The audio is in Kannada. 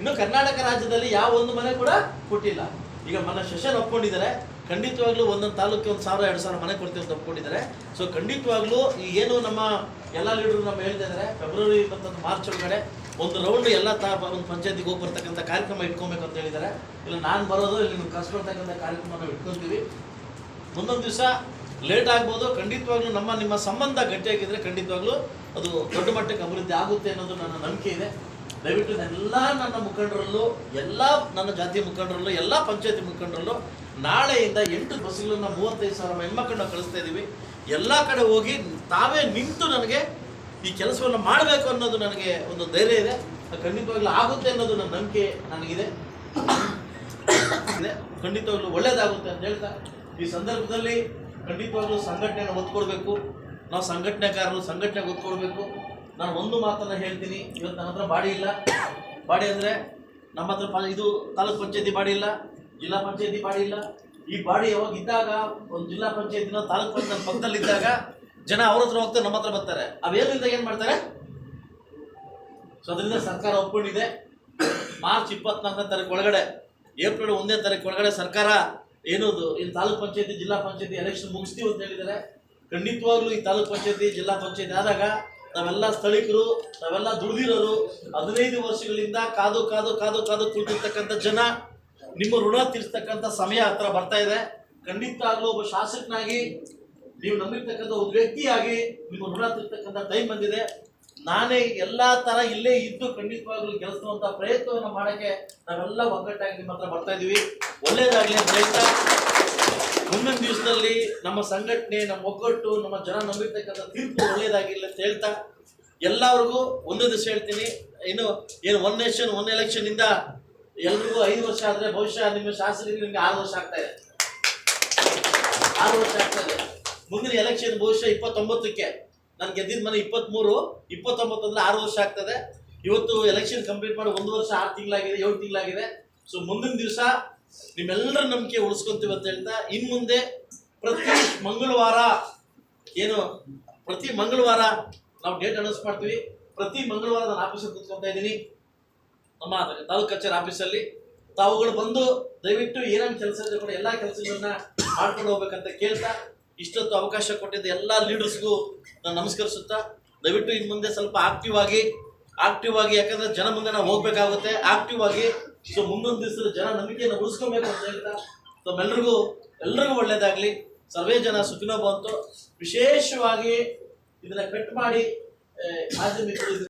ಇನ್ನು ಕರ್ನಾಟಕ ರಾಜ್ಯದಲ್ಲಿ ಯಾವ ಒಂದು ಮನೆ ಕೂಡ ಕೊಟ್ಟಿಲ್ಲ. ಈಗ ಮನೆ ಸೆಷನ್ ಒಪ್ಕೊಂಡಿದ್ದಾರೆ. ಖಂಡಿತವಾಗ್ಲೂ ಒಂದೊಂದು ತಾಲೂಕಿಗೆ ಒಂದು ಸಾವಿರ, ಎರಡು ಸಾವಿರ ಮನೆ ಕೊಡ್ತೀವಿ ಅಂತ ಒಪ್ಕೊಂಡಿದ್ದಾರೆ. ಸೊ ಖಂಡಿತವಾಗ್ಲೂ ಏನು ನಮ್ಮ ಎಲ್ಲ ಲೀಡರ್ ನಮ್ಮ ಹೇಳ್ತಾ ಇದ್ದಾರೆ ಫೆಬ್ರವರಿ ಮತ್ತು ಮಾರ್ಚ್ ಒಳಗಡೆ ಒಂದು ರೌಂಡ್ ಎಲ್ಲ ತಾ, ಒಂದು ಪಂಚಾಯತಿಗೆ ಹೋಗಿ ಬರ್ತಕ್ಕಂಥ ಕಾರ್ಯಕ್ರಮ ಇಟ್ಕೊಬೇಕು ಅಂತ ಹೇಳಿದ್ದಾರೆ. ಇಲ್ಲ, ನಾನು ಬರೋದು, ಇಲ್ಲಿ ನಿಮ್ಗೆ ಕಸ್ಕೊಳ್ತಕ್ಕಂಥ ಕಾರ್ಯಕ್ರಮ ನಾವು ಇಟ್ಕೊತೀವಿ ಮುಂದೊಂದು ದಿವಸ ಲೇಟ್ ಆಗ್ಬೋದು. ಖಂಡಿತವಾಗ್ಲೂ ನಮ್ಮ, ನಿಮ್ಮ ಸಂಬಂಧ ಗಟ್ಟಿಯಾಗಿದ್ರೆ ಖಂಡಿತವಾಗ್ಲೂ ಅದು ದೊಡ್ಡ ಮಟ್ಟಕ್ಕೆ ಅಭಿವೃದ್ಧಿ ಆಗುತ್ತೆ ಅನ್ನೋದು ನನ್ನ ನಂಬಿಕೆ ಇದೆ. ದಯವಿಟ್ಟು ಎಲ್ಲ ನನ್ನ ಮುಖಂಡರಲ್ಲೂ, ಎಲ್ಲ ನನ್ನ ಜಾತಿ ಮುಖಂಡರಲ್ಲೂ, ಎಲ್ಲ ಪಂಚಾಯತಿ ಮುಖಂಡರಲ್ಲೂ, ನಾಳೆಯಿಂದ ಎಂಟು ಬಸ್ಗಳನ್ನ ಮೂವತ್ತೈದು ಸಾವಿರ ಹೆಣ್ಮಕ್ಳನ್ನ ಕಳಿಸ್ತಾ ಇದ್ದೀವಿ ಎಲ್ಲ ಕಡೆ ಹೋಗಿ ತಾವೇ ನಿಂತು ನನಗೆ ಈ ಕೆಲಸವನ್ನು ಮಾಡಬೇಕು ಅನ್ನೋದು ನನಗೆ ಒಂದು ಧೈರ್ಯ ಇದೆ. ಖಂಡಿತವಾಗ್ಲೂ ಆಗುತ್ತೆ ಅನ್ನೋದು ನನ್ನ ನಂಬಿಕೆ ನನಗಿದೆ. ಖಂಡಿತವಾಗ್ಲೂ ಒಳ್ಳೇದಾಗುತ್ತೆ ಅಂತ ಹೇಳ್ತಾ, ಈ ಸಂದರ್ಭದಲ್ಲಿ ಖಂಡಿತವಾಗ್ಲೂ ಸಂಘಟನೆಯನ್ನು ಒತ್ಕೊಡ್ಬೇಕು. ಕೊಡಬೇಕು ನಾವು ಸಂಘಟನೆಕಾರರು ಸಂಘಟನೆಗೆ ಒತ್ಕೊಡ್ಬೇಕು. ಕೊಡಬೇಕು ನಾನು ಒಂದು ಮಾತನ್ನು ಹೇಳ್ತೀನಿ. ಇವತ್ತು ನನ್ನ ಹತ್ರ ಬಾಡಿ ಇಲ್ಲ. ಬಾಡಿ ಅಂದರೆ ನಮ್ಮ ಹತ್ರ ಇದು ತಾಲೂಕ್ ಪಂಚಾಯತಿ ಬಾಡಿ ಇಲ್ಲ, ಜಿಲ್ಲಾ ಪಂಚಾಯತಿ ಬಾಡಿ ಇಲ್ಲ. ಈ ಬಾಡಿ ಯಾವಾಗ ಇದ್ದಾಗ, ಒಂದು ಜಿಲ್ಲಾ ಪಂಚಾಯತಿನ ತಾಲೂಕು ಪಂಚಾಯತ್ ಪಕ್ಕದಲ್ಲಿ ಇದ್ದಾಗ ಜನ ಅವ್ರ ಹತ್ರ ಹೋಗ್ತಾರೆ, ನಮ್ಮ ಹತ್ರ ಬರ್ತಾರೆ. ಅವೇನಿಂದ ಏನು ಮಾಡ್ತಾರೆ? ಸೊ ಅದರಿಂದ ಸರ್ಕಾರ ಒಪ್ಕೊಂಡಿದೆ. ಮಾರ್ಚ್ ಇಪ್ಪತ್ನಾಲ್ಕನೇ ತಾರೀಕು ಒಳಗಡೆ, ಏಪ್ರಿಲ್ ಒಂದನೇ ತಾರೀಕು ಒಳಗಡೆ ಸರ್ಕಾರ ಏನದು ಇಲ್ಲಿ ತಾಲೂಕ್ ಪಂಚಾಯತಿ, ಜಿಲ್ಲಾ ಪಂಚಾಯತಿ ಎಲೆಕ್ಷನ್ ಮುಗಿಸ್ತೀವಿ ಅಂತ ಹೇಳಿದ್ದಾರೆ. ಖಂಡಿತವಾಗ್ಲೂ ಈ ತಾಲೂಕ್ ಪಂಚಾಯತಿ, ಜಿಲ್ಲಾ ಪಂಚಾಯತಿ ಆದಾಗ ನಾವೆಲ್ಲ ಸ್ಥಳೀಕರು, ನಾವೆಲ್ಲ ದುಡಿದಿರೋರು ಹದಿನೈದು ವರ್ಷಗಳಿಂದ ಕಾದು ಕಾದು ಕಾದು ಕಾದು ಕುಳಿತಿರ್ತಕ್ಕಂಥ ಜನ. ನಿಮ್ಮ ಋಣ ತೀರಿಸ್ತಕ್ಕಂಥ ಸಮಯ ಹತ್ರ ಬರ್ತಾ ಇದೆ. ಖಂಡಿತ ಆಗಲೂ ಒಬ್ಬ ಶಾಸಕನಾಗಿ ನೀವು ನಂಬಿರ್ತಕ್ಕಂಥ ಒಬ್ಬ ವ್ಯಕ್ತಿಯಾಗಿ ನಿಮ್ಮ ಋಣ ತೀರ್ತಕ್ಕಂಥ ಟೈಮ್ ಬಂದಿದೆ. ನಾನೇ ಎಲ್ಲಾ ತರ ಇಲ್ಲೇ ಇದ್ದು ಖಂಡಿತವಾಗ್ಲೂ ಗೆಲ್ಸುವಂತ ಪ್ರಯತ್ನವನ್ನು ಮಾಡಕ್ಕೆ ನಾವೆಲ್ಲ ಒಗ್ಗಟ್ಟಾಗಿ ನಿಮ್ಮ ಹತ್ರ ಬರ್ತಾ ಇದೀವಿ. ಒಳ್ಳೇದಾಗ್ಲಿ ಹೇಳ್ತಾ, ಮುಂದಿನ ದಿವಸದಲ್ಲಿ ನಮ್ಮ ಸಂಘಟನೆ, ನಮ್ಮ ಒಗ್ಗಟ್ಟು, ನಮ್ಮ ಜನ ನಂಬಿರ್ತಕ್ಕಂಥ ತೀರ್ಪು ಒಳ್ಳೇದಾಗಿಲ್ಲ ಅಂತ ಹೇಳ್ತಾ ಎಲ್ಲರಿಗೂ ಒಂದು ದಿವಸ ಹೇಳ್ತೀನಿ. ಏನು ಏನು ಒನ್ ನೇಷನ್ ಒನ್ ಎಲೆಕ್ಷನ್ ಇಂದ ಎಲ್ರಿಗೂ ಐದು ವರ್ಷ ಆದ್ರೆ ಬಹುಶಃ ನಿಮ್ಮ ಶಾಸಕರಿಗೆ ನಿಮ್ಗೆ ಆರು ವರ್ಷ ಆಗ್ತಾ ಇದೆ. ಆರು ವರ್ಷ ಆಗ್ತಾ ಇದೆ. ಮುಂದಿನ ಎಲೆಕ್ಷನ್ ಬಹುಶಃ ಇಪ್ಪತ್ತೊಂಬತ್ತಕ್ಕೆ. ನಾನು ಗೆದ್ದಿದ ಮನೆ ಇಪ್ಪತ್ಮೂರು ಇಪ್ಪತ್ತೊಂಬತ್ತು ಅಂದ್ರೆ ಆರು ವರ್ಷ ಆಗ್ತದೆ. ಇವತ್ತು ಎಲೆಕ್ಷನ್ ಕಂಪ್ಲೀಟ್ ಮಾಡಿ ಒಂದು ವರ್ಷ ಆರು ತಿಂಗಳಾಗಿದೆ, ಏಳು ತಿಂಗಳಾಗಿದೆ. ಸೊ ಮುಂದಿನ ದಿವಸ ನಿಮ್ಮೆಲ್ಲರ ನಂಬಿಕೆ ಉಳಿಸ್ಕೊಂತೀವಿ ಅಂತ ಹೇಳ್ತಾ ಇನ್ನು ಮುಂದೆ ಪ್ರತಿ ಮಂಗಳವಾರ ಏನು, ಪ್ರತಿ ಮಂಗಳವಾರ ನಾವು ಡೇಟ್ ಅನೌನ್ಸ್ ಮಾಡ್ತೀವಿ. ಪ್ರತಿ ಮಂಗಳವಾರ ನಾನು ಆಫೀಸಲ್ಲಿ ಕೂತ್ಕೊತಾ ಇದ್ದೀನಿ. ನಮ್ಮ ತಾಲೂಕು ಕಚೇರಿ ಆಫೀಸಲ್ಲಿ ತಾವುಗಳು ಬಂದು ದಯವಿಟ್ಟು ಏನೇನು ಕೆಲಸ ಇದೆ ಕೂಡ ಎಲ್ಲ ಕೆಲಸಗಳನ್ನ ಮಾಡ್ಕೊಂಡು ಹೋಗ್ಬೇಕಂತ ಕೇಳ್ತಾ ಇಷ್ಟೊತ್ತು ಅವಕಾಶ ಕೊಟ್ಟಿದ್ದ ಎಲ್ಲ ಲೀಡರ್ಸ್ಗೂ ನಾನು ನಮಸ್ಕರಿಸುತ್ತಾ ದಯವಿಟ್ಟು ಇನ್ನು ಮುಂದೆ ಸ್ವಲ್ಪ ಆಕ್ಟಿವ್ ಆಗಿ ಆಕ್ಟಿವ್ ಆಗಿ ಯಾಕಂದ್ರೆ ಜನ ಮುಂದೆ ನಾವು ಹೋಗ್ಬೇಕಾಗುತ್ತೆ. ಆಕ್ಟಿವ್ ಆಗಿ ಸೊ ಮುಂದೊಂದು ದಿವಸದ ಜನ ನಂಬಿಕೆಯನ್ನು ಉಳಿಸ್ಕೊಬೇಕು ಅಂತ ಹೇಳ್ತಾ ತಮ್ಮೆಲ್ಲರಿಗೂ ಎಲ್ರಿಗೂ ಒಳ್ಳೇದಾಗ್ಲಿ. ಸರ್ವೇ ಜನ ಸುಖಿನೋ ಬಂತು ವಿಶೇಷವಾಗಿ ಇದನ್ನ ಕಟ್ ಮಾಡಿ ಆ, ಮಾಧ್ಯಮಿಕರು ಇದನ್ನ